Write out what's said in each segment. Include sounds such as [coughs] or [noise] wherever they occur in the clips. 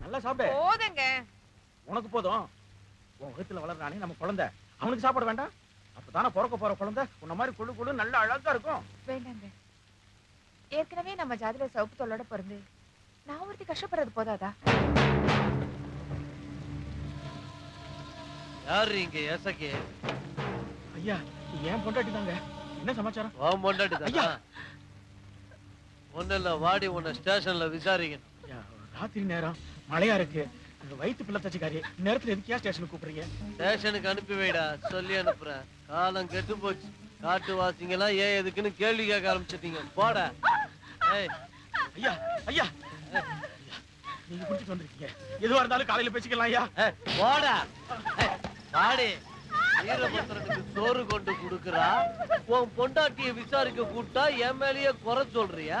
நல்லா சாப்பிடு. போதுங்க. உனக்கு போதும். உன் வகுத்துல வளர்றானே நம்ம குழந்தை. அவனுக்கு சாப்பாடு வேண்டாம். அப்பதானே பிறக்க போற குழந்தை. உன்ன மாதிரி குழு குழு நல்ல அழகா இருக்கும். வேண்டாங்க. ஏற்கனவே நம்ம ஜாதியில சிவப்பு தொல்லோட பிறந்து நான் ஒருத்தி கஷ்டப்படுறது போதாதா? யாரு இங்க எசக்கி ஐயா ஏன் பொண்டாட்டி தாங்க. என்ன சமாச்சாரம்? உன் பொண்டாட்டி. தானா? ஒண்ணு இல்ல வாடி உன்னை ஸ்டேஷன்ல விசாரிக்கணும். ராத்திரி நேரம். மழையா இருக்கு. வயித்து பிள்ளை தச்சுக்காரி நேரத்துல எதுக்கியா ஸ்டேஷனுக்கு கூப்பிடுறீங்க? ஸ்டேஷனுக்கு அனுப்பி வைடா சொல்லி அனுப்புறேன். காலம் கெட்டு போச்சு. காட்டு வாசிங்கெல்லாம் ஏன் எதுக்குன்னு கேள்வி கேட்க ஆரம்பிச்சிட்டீங்க. போட. ஏய். ஐயா ஐயா. நீங்க குடிச்சிட்டு வந்திருக்கீங்க. எதுவா இருந்தாலும் காலையில பேசிக்கலாம் ஐயா. போடா. வாடி. வீரபத்திரனுக்கு சோறு கொண்டு குடுக்குறா. உன் பொண்டாட்டிய விசாரிக்க கூப்பிட்டா என் மேலயே குறை சொல்றியா?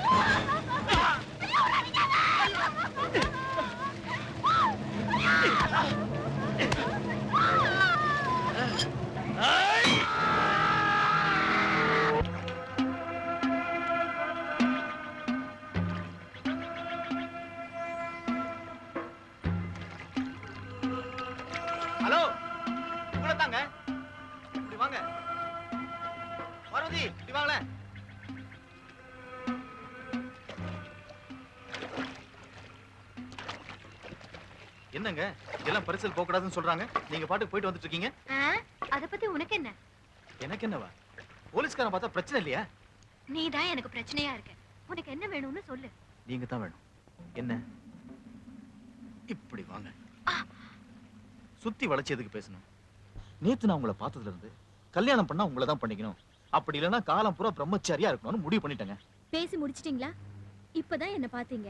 பார்வதி இப்படி வாங்களேன் என்னங்க? இதெல்லாம் பரிசல் போக கூடாதுன்னு சொல்றாங்க. நீங்க பாட்டுக்கு போயிட்டு வந்துட்டு இருக்கீங்க. அத பத்தி உனக்கு என்ன? எனக்கு என்னவா? போலீஸ்காரன் பார்த்தா பிரச்சனை இல்லையா? நீ தான் எனக்கு பிரச்சனையா இருக்க. உனக்கு என்ன வேணும்னு சொல்லு. நீங்க தான் வேணும். என்ன? இப்படி வாங்க. சுத்தி வளைச்சு எதுக்கு பேசணும்? நேத்து நான் உங்களை பார்த்ததுல இருந்து கல்யாணம் பண்ணா உங்களை தான் பண்ணிக்கணும். அப்படி இல்லைன்னா காலம் பூரா பிரம்மச்சாரியா இருக்கணும்னு முடிவு பண்ணிட்டேங்க. பேசி முடிச்சிட்டீங்களா? இப்பதான் என்ன பாத்தீங்க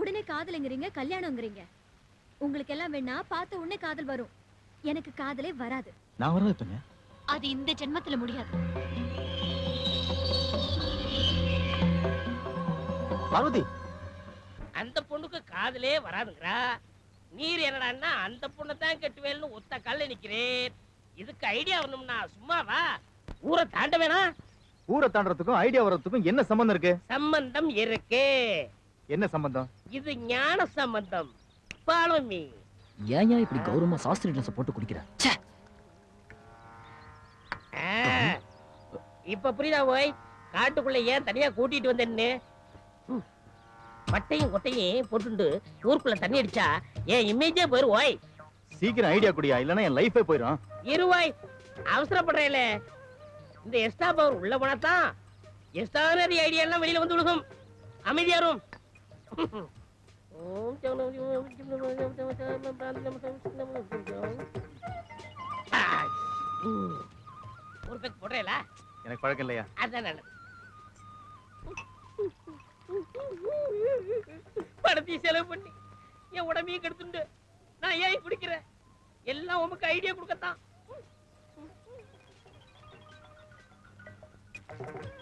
உடனே காதலுங்கிறீங்க கல்யாணங்கிறீங்க உங்களுக்கு எல்லாம் வேணா பார்த்த உடனே காதல் வரும். எனக்கு காதலே வராது. நான் வரது இப்பங்க அது இந்த ஜென்மத்துல முடியாது. பார்வதி! அந்த பொண்ணுக்கு காதலே வராதுங்கிறா. நீர் என்னடான்னா அந்த பொண்ணை தான் கட்டுவேல்னு ஒத்த கல்ல நிக்கிறேன். இதுக்கு ஐடியா வரணும்னா சும்மாவா? ஊரை தாண்ட வேணாம் ஊரை தாண்டறதுக்கும் ஐடியா வர்றதுக்கும் என்ன சம்பந்தம் இருக்கு? சம்பந்தம் இருக்கு. என்ன சம்பந்தம்? இது ஞான சம்பந்தம். ஃபாலோ மீ ஏன் இப்படி கௌரவமா சாஸ்திரி ட்ரெஸ் போட்டு குடிக்கிற? இப்ப புரியுதா போய் காட்டுக்குள்ள ஏன் தனியா கூட்டிட்டு வந்தேன்னு. மட்டையும் கொட்டையும் போட்டுண்டு ஊருக்குள்ள தண்ணி அடிச்சா ஏன் இமேஜே போயிரு ஓய்? சீக்கிரம் ஐடியா குடியா இல்லைன்னா என் லைஃபே போயிடும் இருவாய் அவசரப்படுறேல. இந்த எஸ்டா பவர் உள்ள போனாதான் எஸ்டானரி ஐடியா எல்லாம் வெளியில வந்து விழுகும். அமைதியாரும் ஒரு பேக் போடுறேல? எனக்கு பழக்கம் இல்லையா? அதான் நல்லது. பணத்தையும் செலவு பண்ணி என் உடம்பையும் கெடுத்துண்டு நான் ஏன் குடிக்கிறேன்? எல்லாம் உமக்கு ஐடியா கொடுக்கத்தான். Thank you.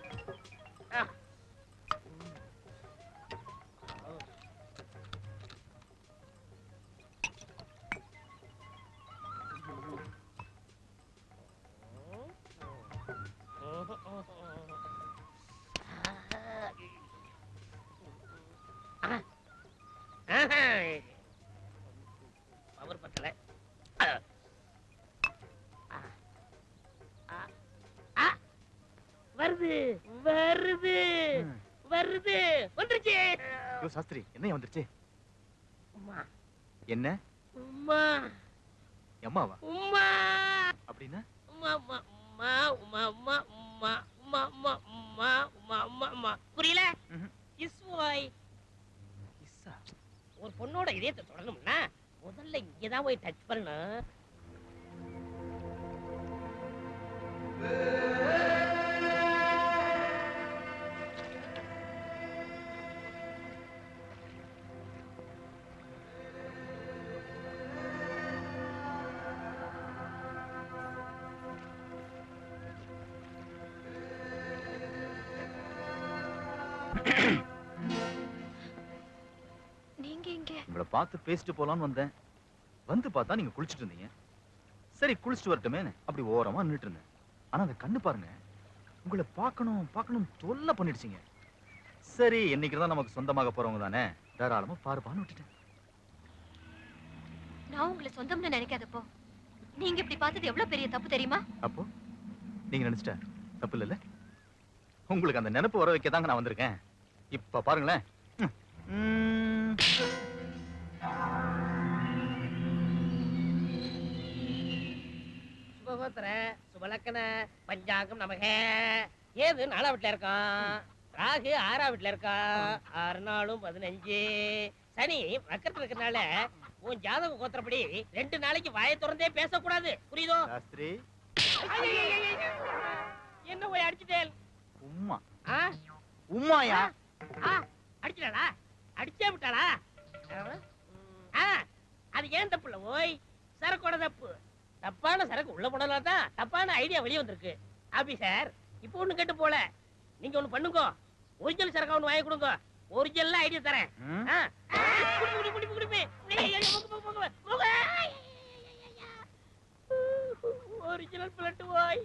வருது வந்துருச்சு ஐயோ சாஸ்திரி என்ன வந்துருச்சு உம்மா என்ன உம்மா எம்மாவா உம்மா அப்படின்னா உம்மா உம்மா உம்மா உம்மா உம்மா உம்மா உம்மா உம்மா உம்மா உம்மா உம்மா உம்மா புரியல. இஸ் வாய் இஸ்ஸா ஒரு பொண்ணோட இதயத்தை தொடணும்னா முதல்ல இங்கதான் போய் டச் பண்ணணும் [coughs] நீங்க இங்க. உங்களை பார்த்து பேசிட்டு போலான்னு வந்தேன். வந்து பார்த்தா நீங்க குளிச்சிட்டு இருந்தீங்க. சரி குளிச்சுட்டு வரட்டுமே. அப்படி ஓரமா நின்னுட்டு இருந்தேன். ஆனா அந்த கண்ணு பாருங்க. உங்களை பார்க்கணும் பார்க்கணும் தொல்லை பண்ணிடுச்சிங்க. சரி என்னைக்கு தான் நமக்கு சொந்தமாக போறவங்க தானே. தாராளமா பாருப்பான்னு விட்டுட்டேன். நான் உங்களை சொந்தம்னு நினைக்காதப்போ. நீங்க இப்படி பார்த்தது எவ்வளவு பெரிய தப்பு தெரியுமா? அப்போ நீங்க நினைச்சிட்ட? தப்பு இல்லைல்ல? உங்களுக்கு அந்த நினைப்பு வர வைக்க தாங்க நான் வந்திருக்கேன். இப்ப பாருங்களேன். ம். சுபகோத்திர சுபலக்கண பஞ்சாங்கம் நமக. ஏது நாலா வீட்டுல இருக்கான் ராகு ஆறா வீட்டுல இருக்கான் ஆறு நாளும் பதினஞ்சு. சனி வக்கரத்துல இருக்கறனால உன் ஜாதக கோத்திரப்படி ரெண்டு நாளைக்கு வாயை திறந்தே பேசக்கூடாது. புரியுதோ. என்ன போய் அடிச்சுட்டேன் உம்மா ஆ உம்மாயா அடிச்சிட்டாளா? அடிச்சே விட்டாளா? அது ஏன் தப்பு இல்லை ஓய்? சரக்கோட தப்பு. தப்பான சரக்கு உள்ள போனால தான் தப்பான ஐடியா வெளியே வந்திருக்கு. ஆபீசர் இப்போ ஒண்ணு கேட்டு போல. நீங்க ஒண்ணு பண்ணுங்க. ஒரிஜினல் சரக்கு ஒண்ணு வாங்கி கொடுங்க. ஒரிஜினல் ஐடியா தரேன். ஒரிஜினல் பிளட்டு வாய்